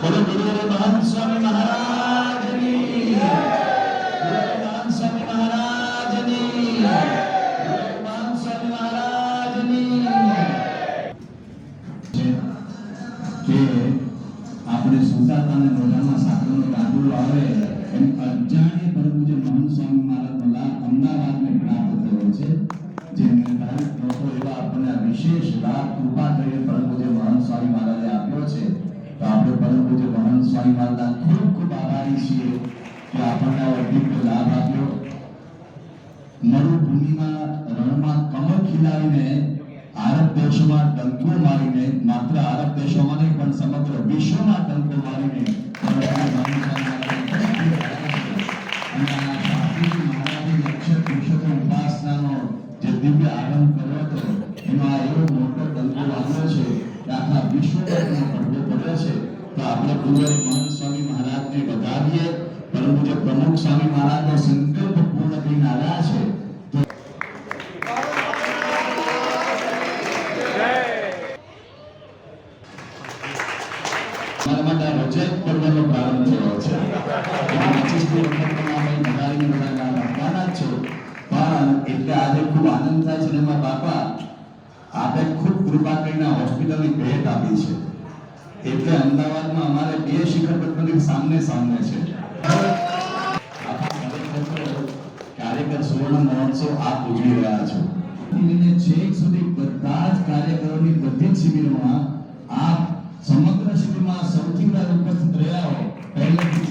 કે આપણે સુતાતા અને મોઢામાં સાકરનો કાંદુડો આવે, એમ અજાણ્ય પરમ પૂજ્ય મહંત સ્વામી મહારાજનો લાભ અમદાવાદને પ્રાપ્ત થયો છે. જે નિર્ધારિત એવા આપણને વિશેષ લાભ કૃપા કરીને પરમ પૂજ્ય મહંત સ્વામી મહારાજે આપ્યો છે. તો આપણે પરમ પૂજ્ય મહાન સ્વામી મહારાજના ખૂબ ખૂબ આભારી છીએ કે આપણને આ અદ્ભુત લાભ આપ્યો. મરુભૂમિમાં રણમાં કમળ ખીલાવીને આરબ દેશોમાં ટંકો મારીને, માત્ર આરબ દેશોમાં નહીં, પણ સમગ્ર વિશ્વમાં ટંકો મારીને અને દિવ્ય પડ્યો છે. તો આપણે પૂજ્ય મહંત સ્વામી મહારાજને વધાવીએ. પરંતુ જે પ્રમુખ સ્વામી મહારાજનો સંકલ્પ પૂર્ણ કરીને આવ્યા છે રજત પર્વનો પ્રારંભ છે. એમાં 25મી વખતમાં આપણે વધારીને બધા નામ આપવાના જ છો. પણ એટલે આજે ખૂબ આનંદ થાય છે એમાં બાપા, આપે ખૂબ કૃપા કરીને હોસ્પિટલની ભેટ આપી છે. એટલે અમદાવાદમાં અમારે બે શિખર પદ્મની સામને સામને છે. કાર્યકર સુવર્ણ મહોત્સવ આપ ઉજવી રહ્યા છો. છેક સુધી બધા જ કાર્યકરોની બધી જ શિબિરોમાં આપ સમગ્ર શિબિરમાં સૌથી વધારે ઉપસ્થિત રહ્યા હો, પહેલેથી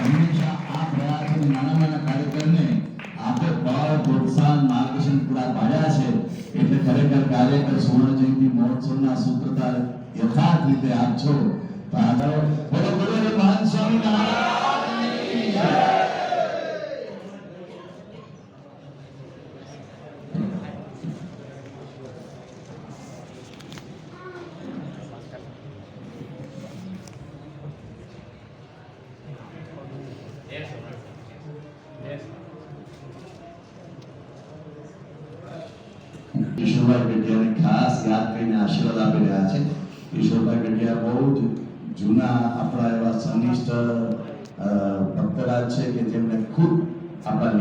હંમેશા આપ રહ્યા છો નાના નાના કાર્યકરને આપે બળ પ્રોત્સાહન, માર્ગદર્શન પૂરા પાડ્યા છે. એટલે ખરેખર કાર્યકર સુવર્ણ જયંતિ મહોત્સવના સૂત્રધાર યથાર્થ રીતે આપ છો તો આગળ બોલો બોલો રે મહાન સ્વામી મહારાજની જય. ઈશ્વરભાઈ ગઢિયાને ખાસ ઈશ્વરભાઈ ગઢિયા બહુ જ જૂના આપણા એવા સનિષ્ઠ ભક્તરાજ છે કે જેમને ખૂબ આપણા